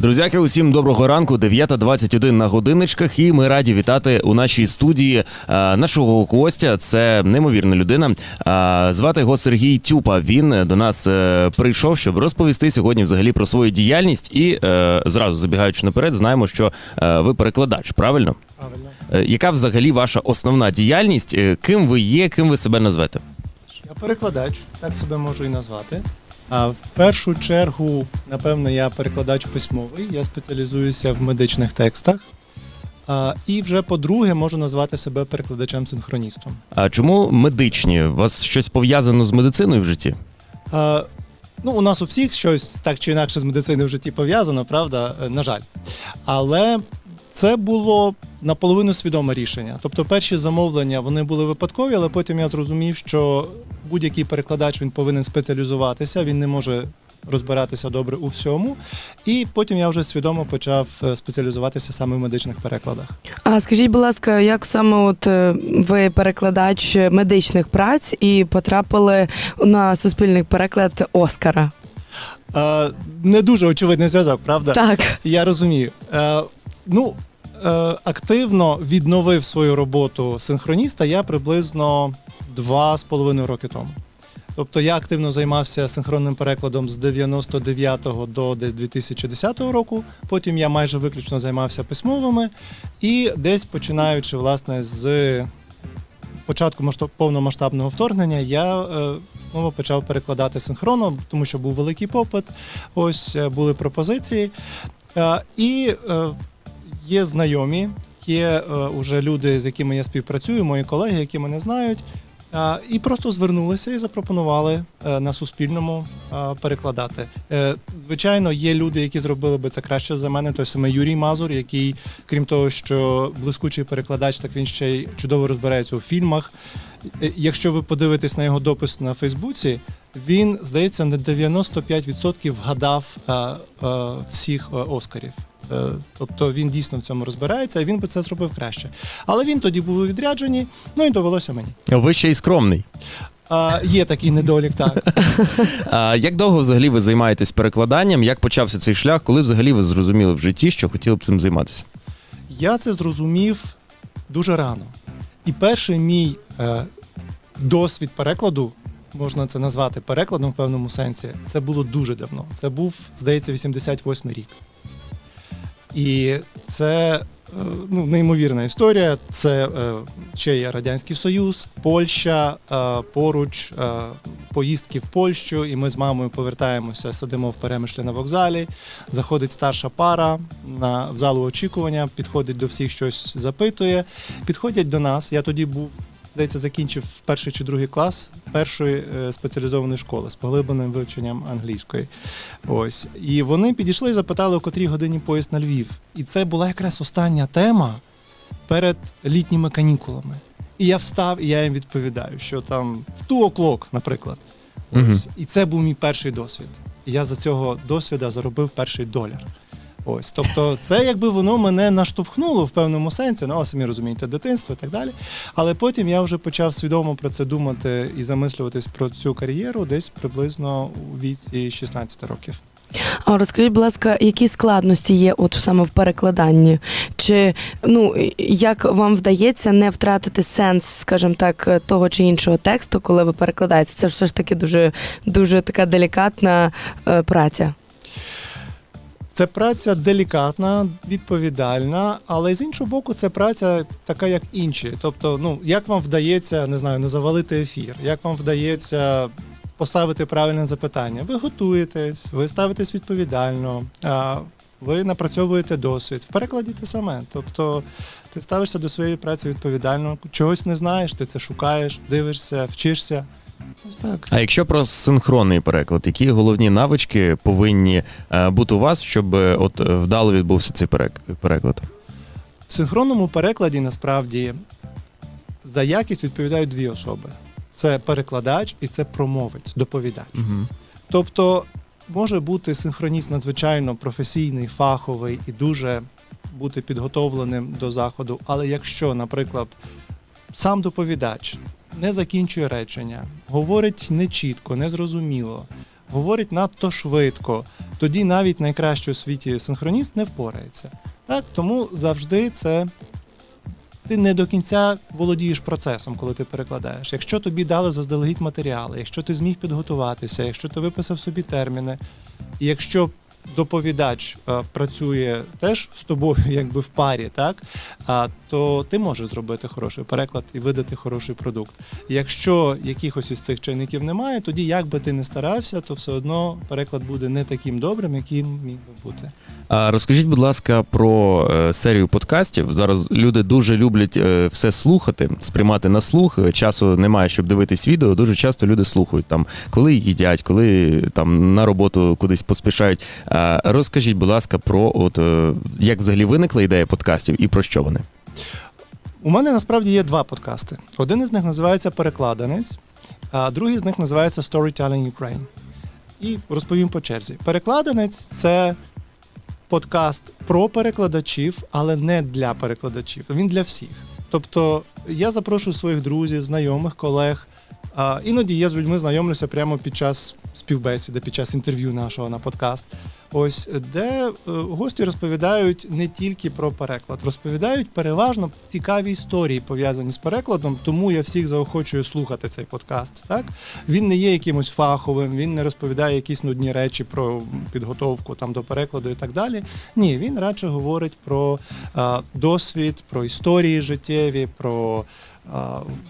Друзяки, усім доброго ранку. 9.21 на годинничках, і ми раді вітати у нашій студії е, нашого гостя. Це неймовірна людина. Е, звати його Сергій Тюпа. Він до нас е, прийшов, щоб розповісти сьогодні взагалі про свою діяльність. І е, зразу забігаючи наперед, знаємо, що е, ви перекладач. Правильно? Правильно. Е, Яка взагалі ваша основна діяльність? Е, Ким ви є, ким ви себе назвете? Я перекладач, так себе можу і назвати. А в першу чергу, напевно, я перекладач письмовий, я спеціалізуюся в медичних текстах. А, і вже по-друге, можу назвати себе перекладачем-синхроністом. А чому медичні? У вас щось пов'язано з медициною в житті? А, ну, у нас у всіх щось так чи інакше з медициною в житті пов'язано, правда? Е, На жаль. Але це було наполовину свідоме рішення. Тобто, перші замовлення вони були випадкові, але потім я зрозумів, що будь-який перекладач він повинен спеціалізуватися, він не може розбиратися добре у всьому. І потім я вже свідомо почав е, спеціалізуватися саме в медичних перекладах. А скажіть, будь ласка, як саме от е, ви перекладач медичних праць і потрапили на суспільний переклад Оскара? Е, не дуже очевидний зв'язок, правда? Так. Я розумію. Е, ну, е, активно відновив свою роботу синхроніста я приблизно два з половиною роки тому. Тобто я активно займався синхронним перекладом з 99-го до десь 2010 року. Потім я майже виключно займався письмовими. І десь починаючи власне з початку повномасштабного вторгнення, я знову почав перекладати синхронно, тому що був великий попит. Ось е, були пропозиції. Е, і є знайомі, є уже люди, з якими я співпрацюю, мої колеги, які мене знають. І просто звернулися і запропонували е, на суспільному е, перекладати. Е, Звичайно, є люди, які зробили би це краще за мене. Той саме Юрій Мазур, який, крім того, що блискучий перекладач, так він ще й чудово розбирається у фільмах. Якщо ви подивитесь на його допис на Фейсбуці, він, здається, на 95% вгадав всіх Оскарів. Е, Тобто він дійсно в цьому розбирається, і він би це зробив краще. Але він тоді був у відрядженні, ну і довелося мені. Ви ще й скромний. А, є такий недолік, так. А як довго взагалі ви займаєтесь перекладанням? Як почався цей шлях? Коли взагалі ви зрозуміли в житті, що хотіли б цим займатися? Я це зрозумів дуже рано. І перший мій е, досвід перекладу, можна це назвати перекладом в певному сенсі, це було дуже давно. Це був, здається, 88 рік. І це е, ну, неймовірна історія. Це е, ще є Радянський Союз, Польща, е, поруч поїздки в Польщу, і ми з мамою повертаємося, сидимо в перемишлі на вокзалі. Заходить старша пара на в залу очікування, підходить до всіх, щось запитує. Підходять до нас. Я тоді був. Здається, закінчив перший чи другий клас першої е, спеціалізованої школи з поглибленим вивченням англійської. Ось. І вони підійшли і запитали, о котрій годині поїзд на Львів. І це була якраз остання тема перед літніми канікулами. І я встав, і я їм відповідаю, що там two o'clock, наприклад. Ось. І це був мій перший досвід. І я за цього досвіда заробив перший доляр. Ось, тобто, це якби воно мене наштовхнуло в певному сенсі, ну, а самі розумієте, дитинство і так далі. Але потім я вже почав свідомо про це думати і замислюватись про цю кар'єру десь приблизно у віці 16 років. А розкажіть, будь ласка, які складності є от саме в перекладанні? Чи ну як вам вдається не втратити сенс, скажімо так, того чи іншого тексту, коли ви перекладаєте? Це все ж таки дуже дуже така делікатна е, праця. Це праця делікатна, відповідальна, але з іншого боку, це праця така, як інші. Тобто, ну як вам вдається, не знаю, не завалити ефір, як вам вдається поставити правильне запитання. Ви готуєтесь, ви ставитесь відповідально, ви напрацьовуєте досвід. В перекладі те саме. Тобто ти ставишся до своєї праці відповідально, чогось не знаєш, ти це шукаєш, дивишся, вчишся. Ось так. А якщо про синхронний переклад, які головні навички повинні е, бути у вас, щоб е, от е, вдало відбувся цей перек- переклад? В синхронному перекладі насправді за якість відповідають дві особи: це перекладач і це промовець, доповідач. Угу. Тобто може бути синхроніст надзвичайно професійний, фаховий і дуже бути підготовленим до заходу. Але якщо, наприклад, сам доповідач не закінчує речення, говорить нечітко, незрозуміло, говорить надто швидко, тоді навіть найкращий у світі синхроніст не впорається. Так, тому завжди це. Ти не до кінця володієш процесом, коли ти перекладаєш. Якщо тобі дали заздалегідь матеріали, якщо ти зміг підготуватися, якщо ти виписав собі терміни, і якщо доповідач е, працює теж з тобою, якби в парі, так а, то ти можеш зробити хороший переклад і видати хороший продукт. Якщо якихось із цих чинників немає, тоді як би ти не старався, то все одно переклад буде не таким добрим, яким міг би бути. А розкажіть, будь ласка, про е, серію подкастів. Зараз люди дуже люблять е, все слухати, сприймати на слух. Часу немає, щоб дивитись відео. Дуже часто люди слухають там, коли їдять, коли там на роботу кудись поспішають. Розкажіть, будь ласка, про от е, як взагалі виникла ідея подкастів і про що вони? У мене насправді є два подкасти. Один із них називається Перекладанець, а другий з них називається Storytelling Ukraine. І розповім по черзі. Перекладанець це подкаст про перекладачів, але не для перекладачів. Він для всіх. Тобто я запрошую своїх друзів, знайомих, колег. Іноді я з людьми знайомлюся прямо під час співбесіди, під час інтерв'ю нашого на подкаст. Ось де е, гості розповідають не тільки про переклад, розповідають переважно цікаві історії пов'язані з перекладом. Тому я всіх заохочую слухати цей подкаст. Так він не є якимось фаховим, він не розповідає якісь нудні речі про підготовку там до перекладу і так далі. Ні, він радше говорить про е, досвід, про історії життєві, про е,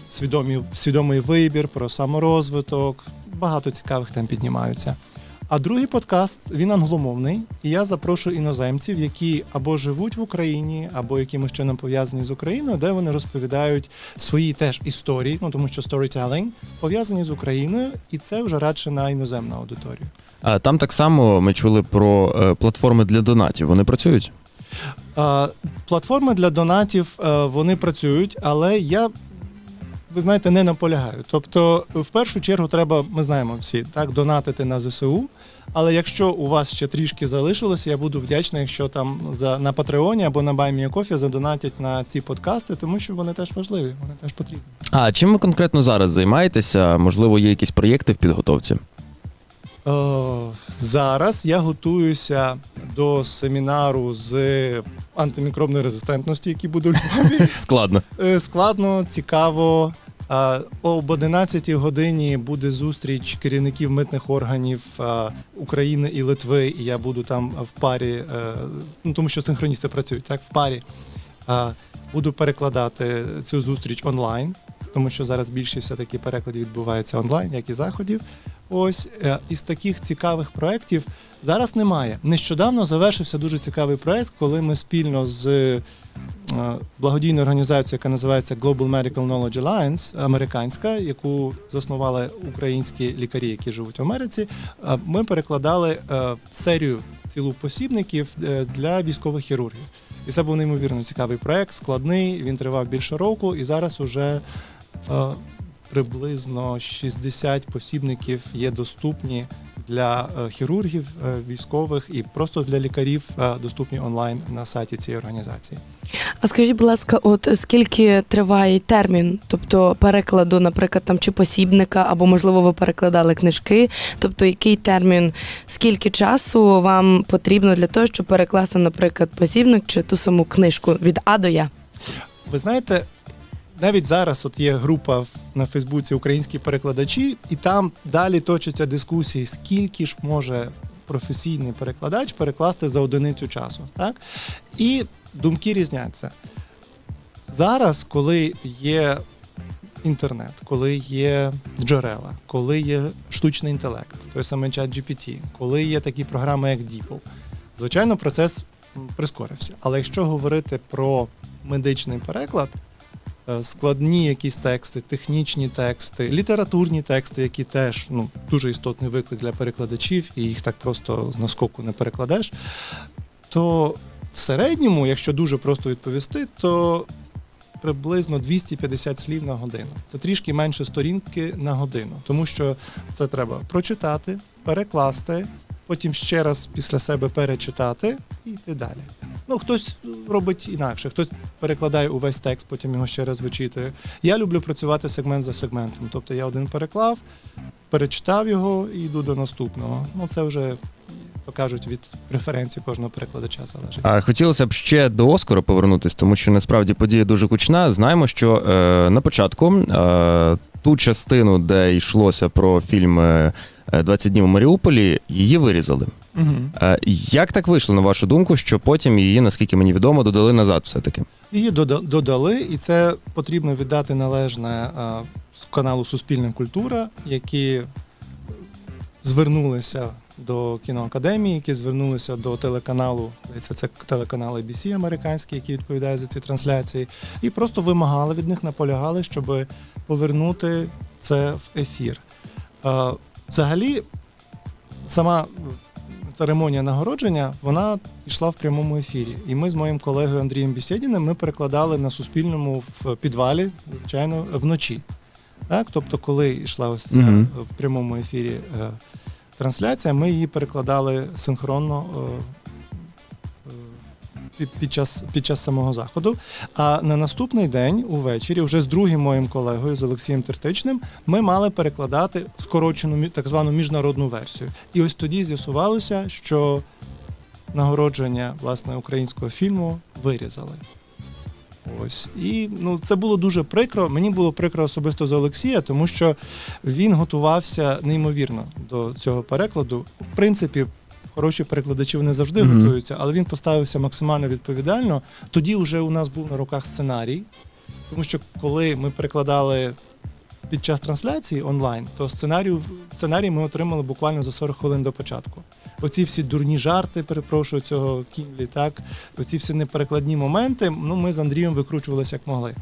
свідомі, свідомий вибір, про саморозвиток. Багато цікавих тем піднімаються. А другий подкаст він англомовний, і я запрошую іноземців, які або живуть в Україні, або якимось чином пов'язані з Україною, де вони розповідають свої теж історії, ну тому що storytelling пов'язані з Україною, і це вже радше на іноземну аудиторію. А там так само ми чули про е, платформи для донатів. Вони працюють? Платформи для донатів е, вони працюють, але я. Ви знаєте, не наполягаю. Тобто, в першу чергу треба, ми знаємо всі, так, донатити на ЗСУ. Але якщо у вас ще трішки залишилося, я буду вдячний, якщо там за на Патреоні або на BuyMeACoffee задонатять на ці подкасти, тому що вони теж важливі, вони теж потрібні. А чим ви конкретно зараз займаєтеся? Можливо, є якісь проєкти в підготовці? Е, зараз я готуюся до семінару з антимікробної резистентності, який буде у Львові. Складно. Е, Складно, цікаво. А, Об 11 годині буде зустріч керівників митних органів а, України і Литви, і я буду там в парі, е, ну тому що синхроністи працюють так в парі. А, Буду перекладати цю зустріч онлайн, тому що зараз більше все-таки перекладів відбувається онлайн, як і заходів. Ось е, із таких цікавих проєктів зараз немає. Нещодавно завершився дуже цікавий проєкт, коли ми спільно з е, благодійною організацією, яка називається Global Medical Knowledge Alliance, американська, яку заснували українські лікарі, які живуть в Америці. е, Ми перекладали серію цілу посібників для військових хірургів. І це був неймовірно цікавий проект, складний. Він тривав більше року, і зараз уже приблизно 60 посібників є доступні для е, хірургів, е, військових і просто для лікарів е, доступні онлайн на сайті цієї організації. А скажіть, будь ласка, от скільки триває термін, тобто перекладу, наприклад, там чи посібника, або можливо ви перекладали книжки. Тобто, який термін, скільки часу вам потрібно для того, щоб перекласти, наприклад, посібник чи ту саму книжку від А до Я? Ви знаєте, навіть зараз от є група на Фейсбуці українські перекладачі, і там далі точаться дискусії, скільки ж може професійний перекладач перекласти за одиницю часу. Так? І думки різняться. Зараз, коли є інтернет, коли є джерела, коли є штучний інтелект, той самий чат GPT, коли є такі програми, як DeepL, звичайно, процес прискорився. Але якщо говорити про медичний переклад, складні якісь тексти, технічні тексти, літературні тексти, які теж ну, дуже істотний виклик для перекладачів, і їх так просто з наскоку не перекладеш, то в середньому, якщо дуже просто відповісти, то приблизно 250 слів на годину. Це трішки менше сторінки на годину, тому що це треба прочитати, перекласти, потім ще раз після себе перечитати і йти далі. Ну, хтось робить інакше, хтось перекладає увесь текст, потім його ще раз вичитує. Я люблю працювати сегмент за сегментом. Тобто я один переклав, перечитав його і йду до наступного. Ну, це вже, то кажуть, від преференції кожного перекладача залежить. А хотілося б ще до Оскару повернутись, тому що насправді подія дуже гучна. Знаємо, що е, на початку е, ту частину, де йшлося про фільм «20 днів у Маріуполі, її вирізали. Угу. Е, як так вийшло, на вашу думку, що потім її, наскільки мені відомо, додали назад все-таки? Її дода- додали, і це потрібно віддати належне каналу Суспільна культура, які звернулися до кіноакадемії, які звернулися до телеканалу, здається, це телеканал ABC американський, який відповідає за ці трансляції, і просто вимагали від них, наполягали, щоб повернути це в ефір. Взагалі, сама церемонія нагородження вона йшла в прямому ефірі. І ми з моїм колегою Андрієм Бісєдіним ми перекладали на Суспільному в підвалі, звичайно, вночі. Так? Тобто, коли йшла ось ця угу. в прямому ефірі е, трансляція, ми її перекладали синхронно. Під час, під час самого заходу. А на наступний день, увечері, вже з другим моїм колегою, з Олексієм Тертичним, ми мали перекладати скорочену так звану міжнародну версію. І ось тоді з'ясувалося, що нагородження власне українського фільму вирізали. Ось і ну це було дуже прикро. Мені було прикро особисто за Олексія, тому що він готувався неймовірно до цього перекладу. В принципі, хороші перекладачі вони завжди Мгм. готуються, але він поставився максимально відповідально. Тоді вже у нас був на руках сценарій, тому що коли ми перекладали під час трансляції онлайн, то сценарію, сценарій ми отримали буквально за 40 хвилин до початку. Оці всі дурні жарти, перепрошую, цього Кімлі, так, оці всі неперекладні моменти, ну ми з Андрієм викручувалися як могли.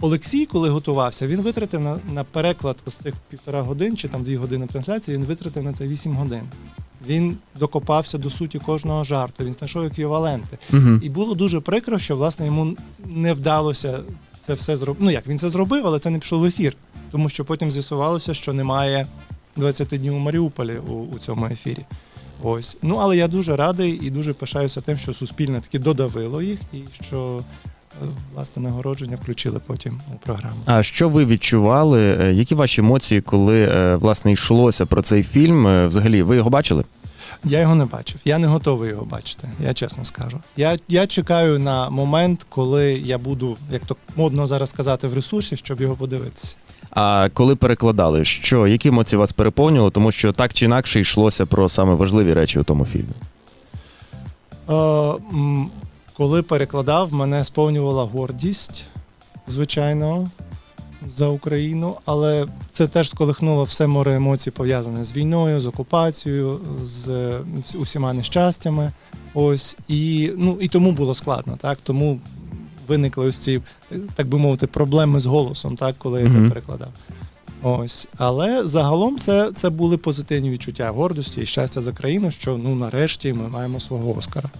Олексій, коли готувався, він витратив на, на переклад ось цих півтора годин чи там дві години трансляції, він витратив на це 8 годин. Він докопався до суті кожного жарту, він знайшов еквіваленти. Угу. І було дуже прикро, що власне йому не вдалося це все зробити. Ну як він це зробив, але це не пішло в ефір. Тому що потім з'ясувалося, що немає 20 днів у Маріуполі у, у цьому ефірі. Ось. Ну але я дуже радий і дуже пишаюся тим, що суспільне таки додавило їх, і що власне нагородження включили потім у програму. А що ви відчували? е, Які ваші емоції, коли е, власне йшлося про цей фільм? Е, Взагалі, ви його бачили? Я його не бачив. Я не готовий його бачити. Я чесно скажу. Я, я чекаю на момент, коли я буду, як то модно зараз сказати, в ресурсі, щоб його подивитися. А коли перекладали, що які емоції вас переповнювали, тому що так чи інакше йшлося про саме важливі речі у тому фільмі? Е, коли перекладав, мене сповнювала гордість, звичайно, за Україну, але це теж сколихнуло все море емоцій, пов'язане з війною, з окупацією, з усіма нещастями. Ось і ну і тому було складно, так тому виникли ось ці, так би мовити, проблеми з голосом, так коли я це перекладав. Ось, але загалом це, це були позитивні відчуття гордості і щастя за країну, що ну нарешті ми маємо свого Оскара.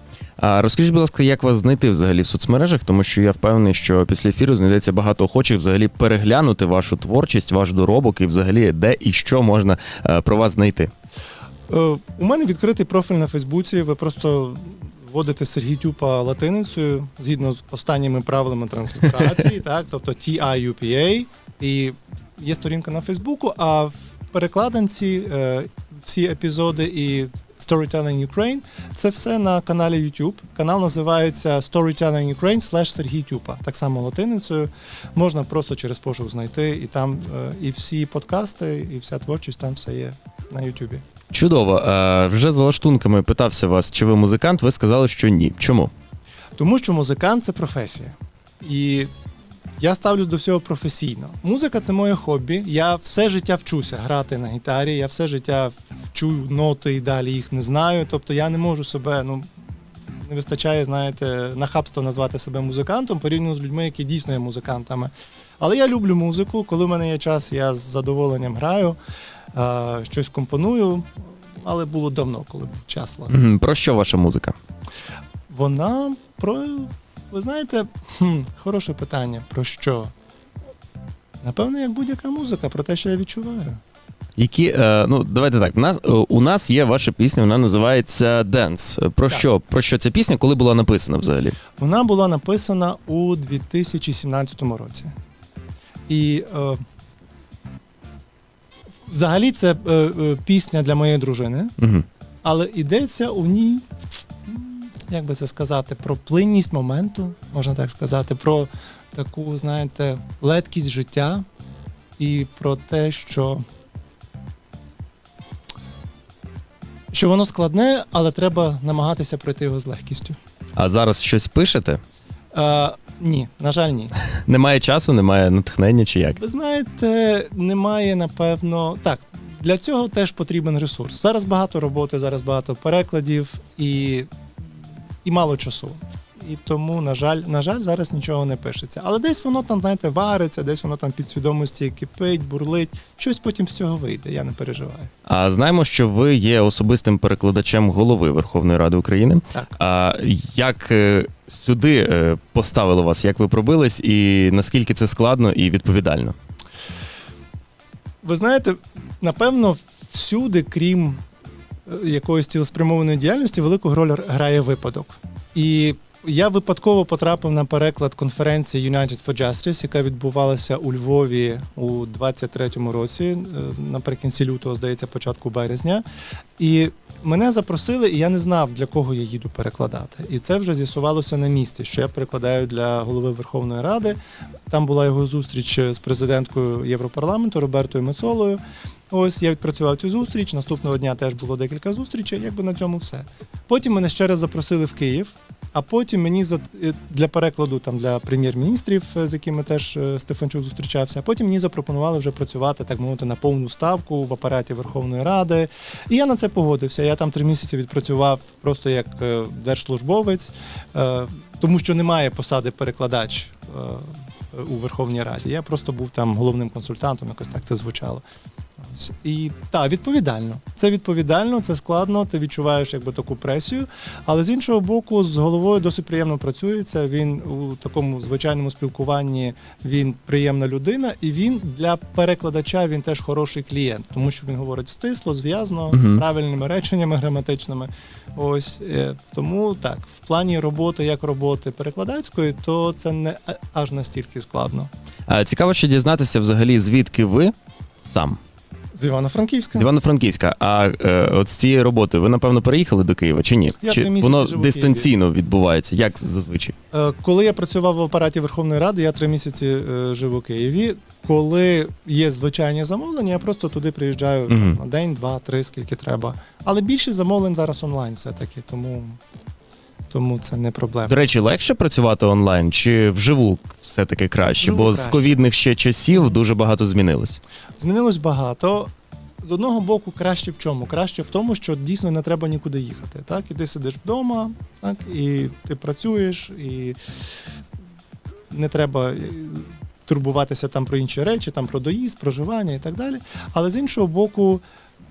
А розкажіть, будь ласка, як вас знайти взагалі в соцмережах, тому що я впевнений, що після ефіру знайдеться багато охочих взагалі переглянути вашу творчість, ваш доробок і взагалі де і що можна е, про вас знайти. Е, У мене відкритий профіль на Фейсбуці. Ви просто вводите Сергій Тюпа латиницею згідно з останніми правилами транслітерації, так, тобто TIUPA. І є сторінка на Фейсбуку, а в перекладинці е, всі епізоди і Storytelling Ukraine це все на каналі YouTube. Канал називається Storytelling Ukraine slash Сергій Тюпа. Так само латиницею. Можна просто через пошук знайти, і там е, і всі подкасти, і вся творчість там все є на YouTube. Чудово. Е, Вже за лаштунками питався вас, чи ви музикант. Ви сказали, що ні. Чому? Тому що музикант це професія. І я ставлюсь до всього професійно. Музика це моє хобі. Я все життя вчуся грати на гітарі, я все життя вчу ноти і далі їх не знаю. Тобто я не можу себе, ну. Не вистачає, знаєте, нахабство назвати себе музикантом порівняно з людьми, які дійсно є музикантами. Але я люблю музику. Коли в мене є час, я з задоволенням граю, е, щось компоную. Але було давно, коли був час, власне. Про що ваша музика? Вона про. Ви знаєте, хм, хороше питання. Про що? Напевно, як будь-яка музика, про те, що я відчуваю. Які е, ну давайте так. У нас е, у нас є ваша пісня, вона називається Dance. Про Так. що? Про що ця пісня, коли була написана взагалі? Вона була написана у 2017 році. І е, взагалі це е, е, пісня для моєї дружини, Угу. але йдеться у ній, як би це сказати, про плинність моменту, можна так сказати, про таку, знаєте, легкість життя і про те, що. Що воно складне, але треба намагатися пройти його з легкістю. А зараз щось пишете? Е, ні, на жаль, ні. Немає часу, немає натхнення чи як? Ви знаєте, немає, напевно. Так, для цього теж потрібен ресурс. Зараз багато роботи, зараз багато перекладів і, і мало часу. І тому, на жаль, на жаль, зараз нічого не пишеться. Але десь воно там, знаєте, вариться, десь воно там під свідомості кипить, бурлить. Щось потім з цього вийде, я не переживаю. А знаємо, що ви є особистим перекладачем голови Верховної Ради України. Так. А як е, сюди е, поставили вас? Як ви пробились, і наскільки це складно і відповідально? Ви знаєте, напевно, всюди, крім якоїсь цілеспрямованої діяльності, велику роль грає випадок. І я випадково потрапив на переклад конференції United for Justice, яка відбувалася у Львові у 23-му році, е, наприкінці лютого, здається, початку березня. І мене запросили, і я не знав, для кого я їду перекладати. І це вже з'ясувалося на місці, що я перекладаю для голови Верховної Ради. Там була його зустріч з президенткою Європарламенту Робертою Мецолою. Ось я відпрацював цю зустріч. Наступного дня теж було декілька зустрічей. Якби на цьому все. Потім мене ще раз запросили в Київ. А потім мені е, для перекладу там для прем'єр-міністрів, е, з якими теж е, Стефанчук зустрічався. А потім мені запропонували вже працювати так мовити на повну ставку в апараті Верховної Ради. І я на це погодився. Я там три місяці відпрацював просто як держслужбовець, тому що немає посади перекладач у Верховній Раді. Я просто був там головним консультантом, якось так це звучало. І так, відповідально. Це відповідально, це складно, ти відчуваєш якби таку пресію. Але з іншого боку, з головою досить приємно працюється. Він у такому звичайному спілкуванні він приємна людина, і він для перекладача він теж хороший клієнт, тому що він говорить стисло, зв'язно, Мгм. правильними реченнями граматичними. Ось е, тому так, в плані роботи як роботи перекладацької, то це не аж настільки складно. А, цікаво ще дізнатися взагалі, звідки ви сам З Івано-Франківська. з Івано-Франківська. А е, от з цієї роботи ви напевно переїхали до Києва чи ні? Я чи три місяці воно живу в дистанційно відбувається? Як зазвичай? Е, Коли я працював в апараті Верховної Ради, я три місяці е, жив у Києві. Коли є звичайні замовлення, я просто туди приїжджаю там, на день, два, три, скільки треба. Але більшість замовлень зараз онлайн все-таки, тому, тому це не проблема. До речі, легше працювати онлайн чи вживу все таки краще? Вживу Бо з ковідних ще часів дуже багато змінилось. Змінилось багато. З одного боку, краще в чому? Краще в тому, що дійсно не треба нікуди їхати. Так? І ти сидиш вдома, так? і ти працюєш, і не треба е, турбуватися там про інші речі, там про доїзд, проживання і так далі. Але з іншого боку,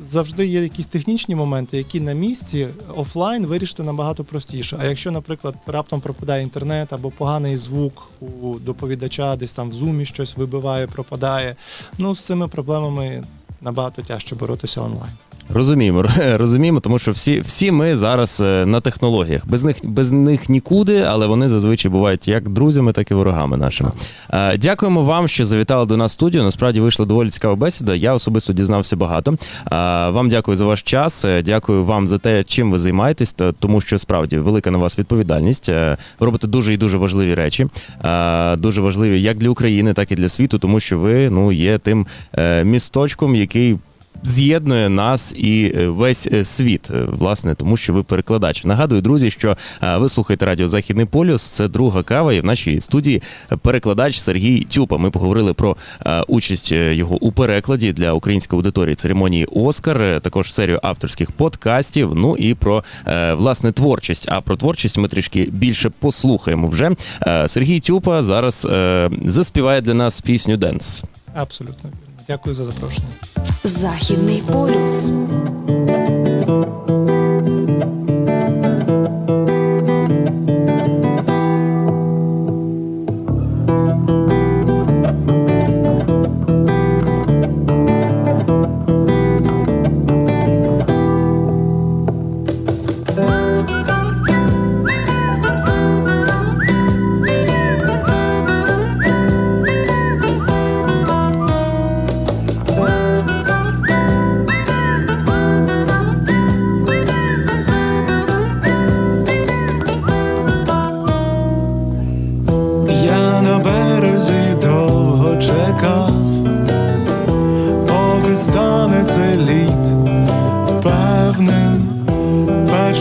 завжди є якісь технічні моменти, які на місці офлайн вирішити набагато простіше. А якщо, наприклад, раптом пропадає інтернет або поганий звук у доповідача, десь там в зумі щось вибиває, пропадає. Ну, з цими проблемами набагато тяжче боротися онлайн. Розуміємо, розуміємо, тому що всі, всі ми зараз е, на технологіях. Без них без них нікуди, але вони зазвичай бувають як друзями, так і ворогами нашими. Е, Дякуємо вам, що завітали до нас в студію. Насправді вийшла доволі цікава бесіда. Я особисто дізнався багато. Е, Вам дякую за ваш час. Дякую вам за те, чим ви займаєтесь, тому що справді велика на вас відповідальність. Ви робите дуже і дуже важливі речі. Дуже важливі як для України, так і для світу, тому що ви ну є тим місточком, який з'єднує нас і е, весь е, світ, е, власне, тому що ви перекладач. Нагадую, друзі, що ви слухаєте радіо Західний полюс. Це друга кава, і в нашій студії перекладач Сергій Тюпа. Ми поговорили про участь його у перекладі для української аудиторії церемонії Оскар, також серію авторських подкастів. Ну і про власне творчість. А про творчість ми трішки більше послухаємо вже. Сергій Тюпа зараз заспіває для нас пісню Денс. Абсолютно. Дякую за запрошення. Західний полюс.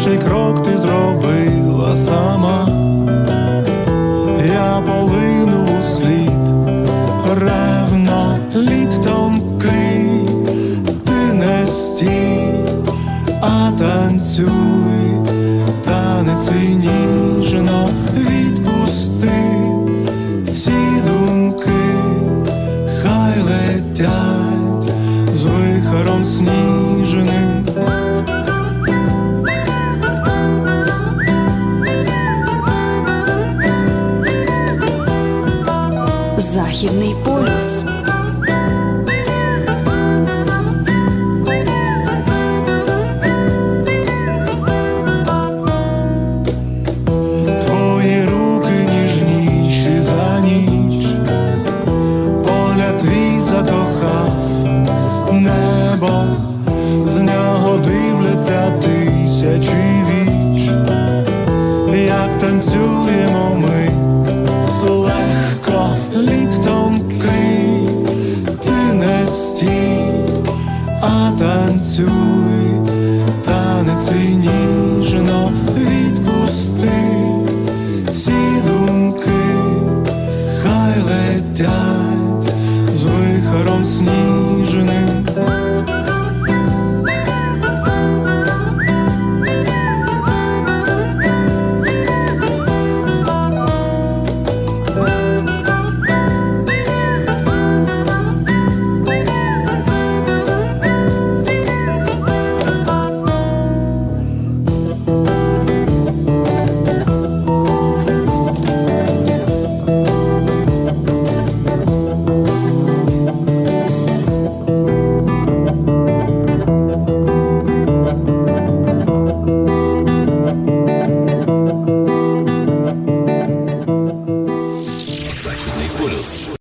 Перший